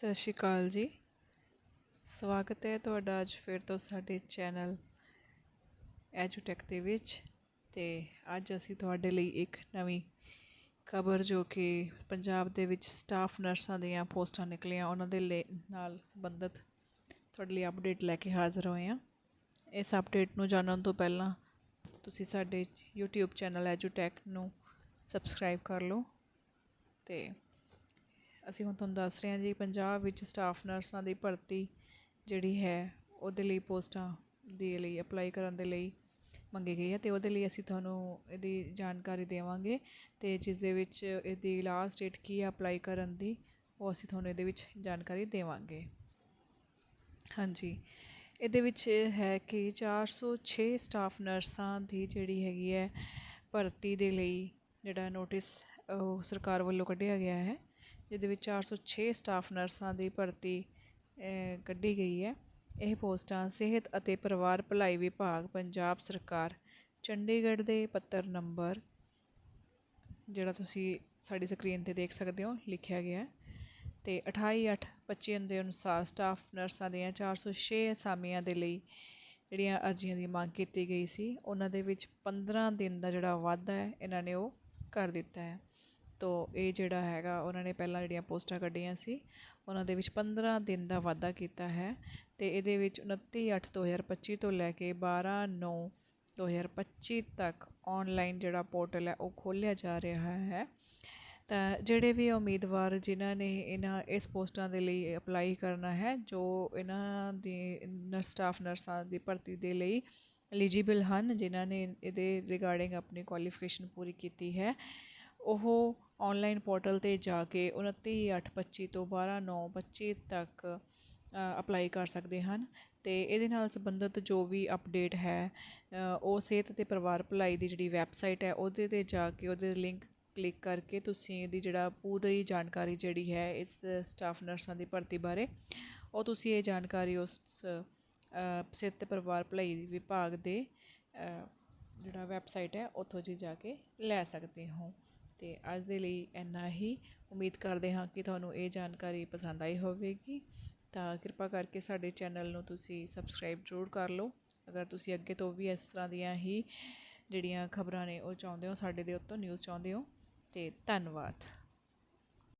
ਸਤਿ ਸ਼੍ਰੀ ਅਕਾਲ ਜੀ। ਸਵਾਗਤ ਹੈ ਤੁਹਾਡਾ ਅੱਜ ਫਿਰ ਤੋਂ ਸਾਡੇ ਚੈਨਲ ਐਜੂਟੈਕ ਦੇ ਵਿੱਚ ਤੇ ਅੱਜ ਅਸੀਂ ਤੁਹਾਡੇ ਲਈ ਇੱਕ ਨਵੀਂ ਖਬਰ ਜੋ ਕਿ ਪੰਜਾਬ ਦੇ ਵਿੱਚ ਸਟਾਫ ਨਰਸਾਂ ਦੀਆਂ ਪੋਸਟਾਂ ਨਿਕਲੀਆਂ, ਉਹਨਾਂ ਦੇ ਲਈ ਨਾਲ ਸੰਬੰਧਿਤ ਤੁਹਾਡੇ ਲਈ ਅਪਡੇਟ ਲੈ ਕੇ ਹਾਜ਼ਰ ਹੋਏ ਹਾਂ। ਇਸ ਅਪਡੇਟ ਨੂੰ ਜਾਣਨ ਤੋਂ ਪਹਿਲਾਂ ਤੁਸੀਂ ਸਾਡੇ YouTube ਚੈਨਲ ਐਜੂਟੈਕ ਨੂੰ ਸਬਸਕ੍ਰਾਈਬ ਕਰ ਲਓ ਤੇ ਅਸੀਂ ਹੁਣ ਤੁਹਾਨੂੰ ਦੱਸ ਰਹੇ ਹਾਂ ਜੀ, ਪੰਜਾਬ ਵਿੱਚ ਸਟਾਫ ਨਰਸਾਂ ਦੀ ਭਰਤੀ ਜਿਹੜੀ ਹੈ, ਉਹਦੇ ਲਈ ਪੋਸਟਾਂ ਦੇ ਲਈ ਅਪਲਾਈ ਕਰਨ ਦੇ ਲਈ ਮੰਗੀ ਗਈ ਹੈ ਅਤੇ ਉਹਦੇ ਲਈ ਅਸੀਂ ਤੁਹਾਨੂੰ ਇਹਦੀ ਜਾਣਕਾਰੀ ਦੇਵਾਂਗੇ ਅਤੇ ਜਿਸ ਦੇ ਵਿੱਚ ਇਹਦੀ ਲਾਸਟ ਡੇਟ ਕੀ ਹੈ ਅਪਲਾਈ ਕਰਨ ਦੀ, ਉਹ ਅਸੀਂ ਤੁਹਾਨੂੰ ਇਹਦੇ ਵਿੱਚ ਜਾਣਕਾਰੀ ਦੇਵਾਂਗੇ। ਹਾਂਜੀ, ਇਹਦੇ ਵਿੱਚ ਹੈ ਕਿ 406 ਸਟਾਫ ਨਰਸਾਂ ਦੀ ਜਿਹੜੀ ਹੈਗੀ ਹੈ, ਭਰਤੀ ਦੇ ਲਈ ਜਿਹੜਾ ਨੋਟਿਸ ਉਹ ਸਰਕਾਰ ਵੱਲੋਂ ਕੱਢਿਆ ਗਿਆ ਹੈ। ਜਿਹਦੇ ਵਿੱਚ 406 ਸਟਾਫ ਨਰਸਾਂ ਦੀ ਭਰਤੀ ਕੱਢੀ ਗਈ ਹੈ। ਇਹ ਪੋਸਟਾਂ ਸਿਹਤ ਅਤੇ ਪਰਿਵਾਰ ਭਲਾਈ ਵਿਭਾਗ, ਪੰਜਾਬ ਸਰਕਾਰ, ਚੰਡੀਗੜ੍ਹ ਦੇ ਪੱਤਰ ਨੰਬਰ, ਜਿਹੜਾ ਤੁਸੀਂ ਸਾਡੀ ਸਕਰੀਨ ਤੇ ਦੇਖ ਸਕਦੇ ਹੋ, ਲਿਖਿਆ ਗਿਆ ਤੇ 28/8/25 ਦੇ ਅਨੁਸਾਰ ਸਟਾਫ ਨਰਸਾਂ ਦੀਆਂ 406 ਅਸਾਮੀਆਂ ਦੇ ਲਈ ਜਿਹੜੀਆਂ ਅਰਜ਼ੀਆਂ ਦੀ ਮੰਗ ਕੀਤੀ ਗਈ ਸੀ, ਉਹਨਾਂ ਦੇ ਵਿੱਚ 15 ਦਿਨ ਦਾ ਜਿਹੜਾ ਵਾਧਾ ਹੈ, ਇਹਨਾਂ ਨੇ ਉਹ ਕਰ ਦਿੱਤਾ ਹੈ। ਤੋ ਇਹ ਜਿਹੜਾ ਹੈਗਾ, ਉਹਨਾਂ ਨੇ ਪਹਿਲਾਂ ਜਿਹੜੀਆਂ ਪੋਸਟਾਂ ਕੱਢੀਆਂ ਸੀ, ਉਹਨਾਂ ਦੇ ਵਿੱਚ 15 ਦਿਨ ਦਾ ਵਾਧਾ ਕੀਤਾ ਹੈ ਤੇ ਇਹਦੇ ਵਿੱਚ 29 8 2025 ਤੋਂ ਲੈ ਕੇ 12 9 2025 ਤੱਕ ਆਨਲਾਈਨ ਜਿਹੜਾ ਪੋਰਟਲ ਹੈ, ਉਹ ਖੋਲ੍ਹਿਆ ਜਾ ਰਿਹਾ ਹੈ। ਤਾਂ ਜਿਹੜੇ ਵੀ ਉਮੀਦਵਾਰ ਜਿਨ੍ਹਾਂ ਨੇ ਇਹਨਾਂ ਇਸ ਪੋਸਟਾਂ ਦੇ ਲਈ ਅਪਲਾਈ ਕਰਨਾ ਹੈ, ਜੋ ਇਹਨਾਂ ਦੀ ਨਰਸ ਸਟਾਫ ਨਰਸਾਂ ਦੀ ਭਰਤੀ ਦੇ ਲਈ ਐਲੀਜੀਬਲ ਹਨ, ਜਿਨ੍ਹਾਂ ਨੇ ਇਹਦੇ ਰਿਗਾਰਡਿੰਗ ਆਪਣੀ ਕੁਆਲੀਫਿਕੇਸ਼ਨ ਪੂਰੀ ਕੀਤੀ ਹੈ, ਉਹ ਔਨਲਾਈਨ ਪੋਰਟਲ 'ਤੇ ਜਾ ਕੇ ਉਨੱਤੀ ਅੱਠ ਪੱਚੀ ਤੋਂ ਬਾਰ੍ਹਾਂ ਨੌ ਪੱਚੀ ਤੱਕ ਅਪਲਾਈ ਕਰ ਸਕਦੇ ਹਨ। ਅਤੇ ਇਹਦੇ ਨਾਲ ਸੰਬੰਧਿਤ ਜੋ ਵੀ ਅਪਡੇਟ ਹੈ ਉਹ ਸਿਹਤ ਅਤੇ ਪਰਿਵਾਰ ਭਲਾਈ ਦੀ ਜਿਹੜੀ ਵੈਬਸਾਈਟ ਹੈ, ਉਹਦੇ 'ਤੇ ਜਾ ਕੇ ਉਹਦੇ ਲਿੰਕ ਕਲਿੱਕ ਕਰਕੇ ਤੁਸੀਂ ਇਹਦੀ ਜਿਹੜਾ ਪੂਰੀ ਜਾਣਕਾਰੀ ਜਿਹੜੀ ਹੈ, ਇਸ ਸਟਾਫ ਨਰਸਾਂ ਦੀ ਭਰਤੀ ਬਾਰੇ, ਉਹ ਤੁਸੀਂ ਇਹ ਜਾਣਕਾਰੀ ਉਸ ਸਿਹਤ ਅਤੇ ਪਰਿਵਾਰ ਭਲਾਈ ਵਿਭਾਗ ਦੇ ਜਿਹੜਾ ਵੈਬਸਾਈਟ ਹੈ, ਉੱਥੋਂ ਜੀ ਜਾ ਕੇ ਲੈ ਸਕਦੇ ਹੋ। ਅਤੇ ਅੱਜ ਦੇ ਲਈ ਇੰਨਾ ਹੀ। ਉਮੀਦ ਕਰਦੇ ਹਾਂ ਕਿ ਤੁਹਾਨੂੰ ਇਹ ਜਾਣਕਾਰੀ ਪਸੰਦ ਆਈ ਹੋਵੇਗੀ। ਤਾਂ ਕਿਰਪਾ ਕਰਕੇ ਸਾਡੇ ਚੈਨਲ ਨੂੰ ਤੁਸੀਂ ਸਬਸਕ੍ਰਾਈਬ ਜ਼ਰੂਰ ਕਰ ਲਓ। ਅਗਰ ਤੁਸੀਂ ਅੱਗੇ ਤੋਂ ਵੀ ਇਸ ਤਰ੍ਹਾਂ ਦੀਆਂ ਹੀ ਜਿਹੜੀਆਂ ਖਬਰਾਂ ਨੇ ਉਹ ਚਾਹੁੰਦੇ ਹੋ, ਸਾਡੇ ਦੇ ਉੱਤੋਂ ਨਿਊਜ਼ ਚਾਹੁੰਦੇ ਹੋ ਅਤੇ ਧੰਨਵਾਦ।